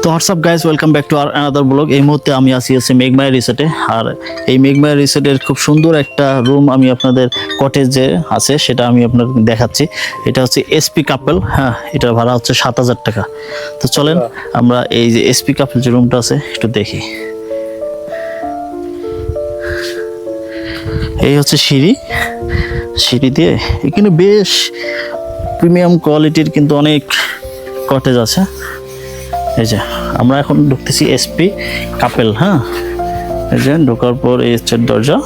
তো WhatsApp guys welcome back to R another blog এই মুহূর্তে আমি আসি আছি মেঘমায়া রিসোর্টে আর এই মেঘমায়া রিসোর্টের খুব সুন্দর একটা রুম আমি আপনাদের কটেজ যে আছে সেটা আমি আপনার দেখাচ্ছি। এটা হচ্ছে এসপি কাপেল হ্যাঁ এটা ভাড়া হচ্ছে সাত হাজার টাকা। তো চলেন আমরা এই যে এসপি কাপেল যে রুমটা আছে একটু দেখি। এই হচ্ছে সিঁড়ি। সিঁড়ি দিয়ে এখানে বেশ প্রিমিয়াম কোয়ালিটির কিন্তু অনেক কটেজ আছে। এই যে, আমরা এখন ঢুকতেছি এসপি কাপেল হ্যাঁ? এই যে, ঢোকার পর এই হচ্ছে দরজা।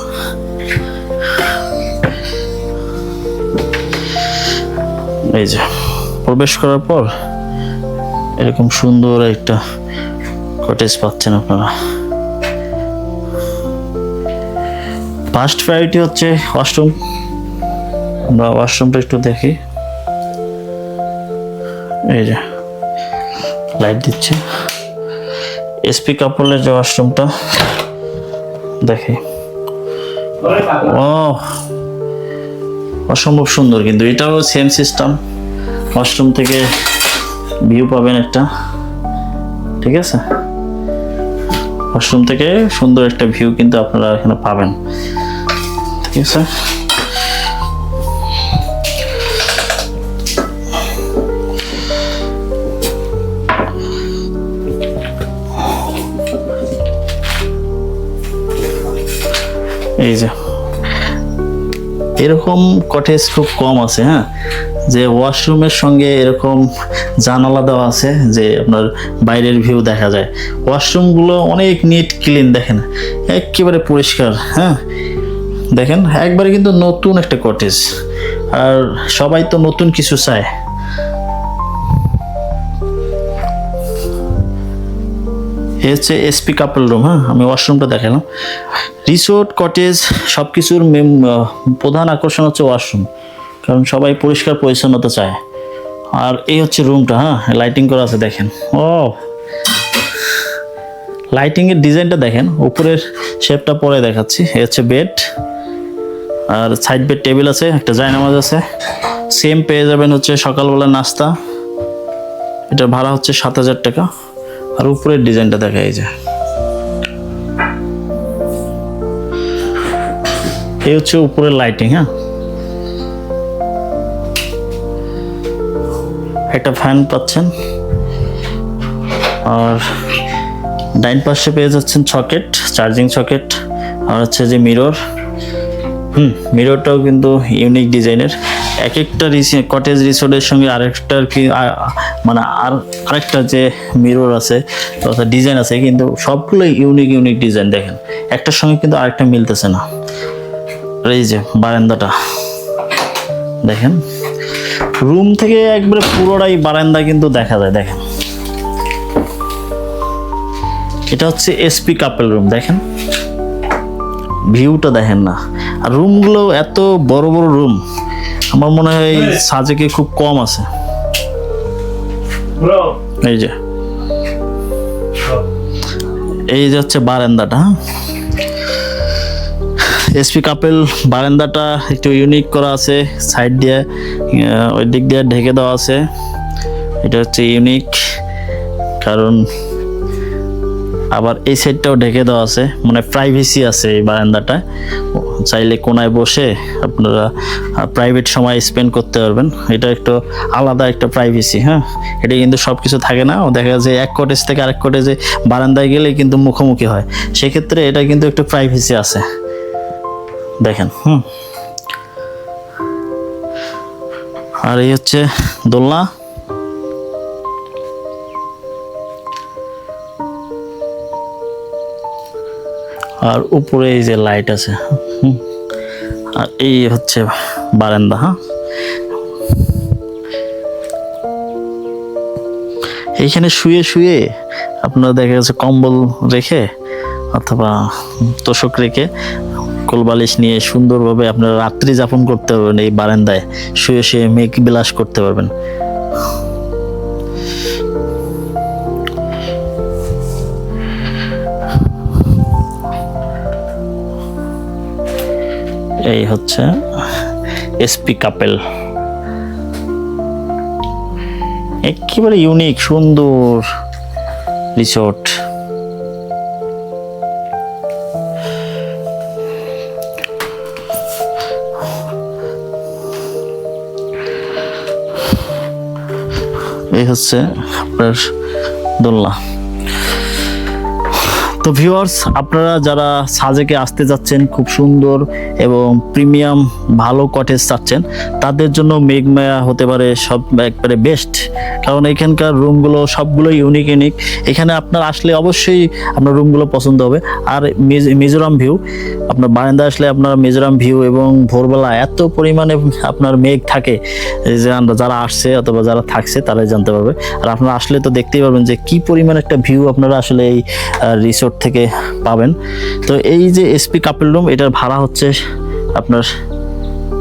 এই যে, প্রবেশ করার পর এরকম সুন্দর একটা কটেজ পাচ্ছেন আপনারা। ফার্স্ট প্রায়োরিটি হচ্ছে ওয়াশরুম আমরা ওয়াশরুমটা একটু দেখি। এই যে লাইট দিচ্ছে। এসপি কাপড়ের যে ওয়াশরুমটা, দেখে। ও অসম্ভব সুন্দর কিন্তু। এটাও সেম সিস্টেম ওয়াশরুম থেকে ভিউ পাবেন একটা। ঠিক আছে? ওয়াশরুম থেকে সুন্দর একটা ভিউ কিন্তু আপনারা এখানে পাবেন। ঠিক আছে? এই যে। এরকম কটেজ খুব কম আছে হ্যাঁ? যে ওয়াশরুমের সঙ্গে এরকম জানালা দেওয়া আছে, যে আপনার বাইরের ভিউ দেখা যায়। ওয়াশরুমগুলো অনেক নিট ক্লিন দেখেন? একেবারে পরিষ্কার হ্যাঁ? দেখেন, একবারে কিন্তু নতুন একটা কটেজ আর সবাই তো নতুন কিছু চায়। এ হচ্ছে এসপি কাপল রুম হ্যাঁ? আমি ওয়াশরুমটা দেখালাম। রিসোর্ট, কটেজ সব কিছুর প্রধান আকর্ষণ হচ্ছে ওয়াশরুম। কারণ সবাই পরিষ্কার পরিচ্ছন্নতা চায়। আর এই হচ্ছে রুমটা হ্যাঁ? লাইটিং করা আছে, দেখেন। ও লাইটিংয়ের ডিজাইনটা দেখেন, উপরের শেপটা পরে দেখাচ্ছি। এই হচ্ছে বেড আর সাইড বেড টেবিল আছে, একটা জায়নামাজ আছে। সেম পেয়ে যাবেন হচ্ছে সকালবেলা নাস্তা। এটা ভাড়া হচ্ছে সাত হাজার টাকা। আর উপরের ডিজাইনটা দেখা, এই যে। এই হচ্ছে উপরের লাইটিং হ্যাঁ? একটা ফ্যান পাচ্ছেন। আর ডাইন পাশে পেয়ে যাচ্ছেন সকেট চার্জিং সকেট আর হচ্ছে যে মিরর হুম মিররটাও কিন্তু ইউনিক ডিজাইনের এক একটা কটেজ রিসোর্টের সঙ্গে আরেকটা আর কি মানে আর আরেকটা যে মিরর আছে অর্থাৎ ডিজাইন আছে, কিন্তু সবগুলো ইউনিক ইউনিক ডিজাইন দেখেন। একটার সঙ্গে কিন্তু আরেকটা মিলতেছে না। এই যে বারান্দাটা। দেখেন? রুম থেকে একবারে পুরোটাই বারান্দা কিন্তু দেখা যায় দেখেন। এটা হচ্ছে এসপি কাপেল রুম দেখেন? ভিউটা দেখেন না। আর রুমগুলো এত বড় বড় রুম আমার মনে হয় এই সাজেকে খুব কম আছে। এই যে। এই যে হচ্ছে বারান্দাটা হ্যাঁ? এসপি কাপেল বারান্দাটা একটু ইউনিক করা আছে সাইড দিয়ে ওই দিক দিয়ে ঢেকে দেওয়া আছে। এটা হচ্ছে ইউনিক কারণ আবার এই সাইডটাও ঢেকে দেওয়া আছে মানে প্রাইভেসি আছে এই বারান্দাটা। চাইলে কোনায় বসে আপনারা প্রাইভেট সময় স্পেন্ড করতে পারবেন। এটা একটু আলাদা একটা প্রাইভেসি হ্যাঁ? এটা কিন্তু সব কিছু থাকে না। দেখা যায় এক কটেজ থেকে আরেক কটেজে বারান্দায় গেলে কিন্তু মুখোমুখি হয়। সেক্ষেত্রে এটা কিন্তু একটু প্রাইভেসি আছে। দেখেন, হুম। আর এই হচ্ছে দোলনা। আর উপরে এই যে লাইট আছে আর এই হচ্ছে বারান্দা হ্যাঁ। এইখানে শুয়ে শুয়ে আপনারা দেখা যাচ্ছে কম্বল রেখে অথবা তোষক রেখে কোলবালিশ নিয়ে সুন্দরভাবে আপনারা রাত্রি যাপন করতে পারবেন এই বারান্দায়। শুয়ে শুয়ে মেঘ বিলাস করতে পারবেন। এই হচ্ছে এসপি কাপেল। একেবারে ইউনিক সুন্দর রিসোর্ট এই হচ্ছে আপনার দোলনা। তো ভিউয়ার্স আপনারা যারা সাজেকে আসতে যাচ্ছেন, খুব সুন্দর এবং প্রিমিয়াম ভালো কটেজ চাচ্ছেন, তাদের জন্য মেঘমায়া হতে পারে সব একবারে বেস্ট কারণ এখানকার রুমগুলো সবগুলো ইউনিক ইউনিক এখানে আপনার আসলে অবশ্যই আপনার রুমগুলো পছন্দ হবে। আর মিজোরাম ভিউ আপনার বারান্দা আসলে আপনার মিজোরাম ভিউ এবং ভোরবেলা এত পরিমাণে আপনার মেঘ থাকে যে যারা আসছে অথবা যারা থাকছে, তারাই জানতে পারবে। আর আপনারা আসলে তো দেখতেই পারবেন যে কি পরিমাণ একটা ভিউ আপনারা আসলে এই রিসোর্ট থেকে পাবেন। তো এই যে এসপি কাপেল রুম এটার ভাড়া হচ্ছে আপনার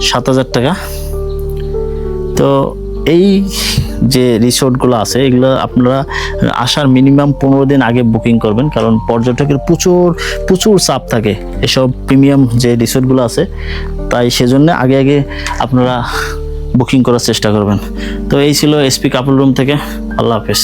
সাত হাজার টাকা। তো এই যে রিসোর্টগুলো আছে, এগুলো আপনারা আসার মিনিমাম পনেরো দিন আগে বুকিং করবেন, কারণ পর্যটকের প্রচুর প্রচুর চাপ থাকে এসব প্রিমিয়াম যে রিসোর্টগুলো আছে। তাই সেজন্য আগে আগে আপনারা বুকিং করার চেষ্টা করবেন। তো এই ছিল এসপি কাপড় রুম থেকে। আল্লাহ হাফেজ।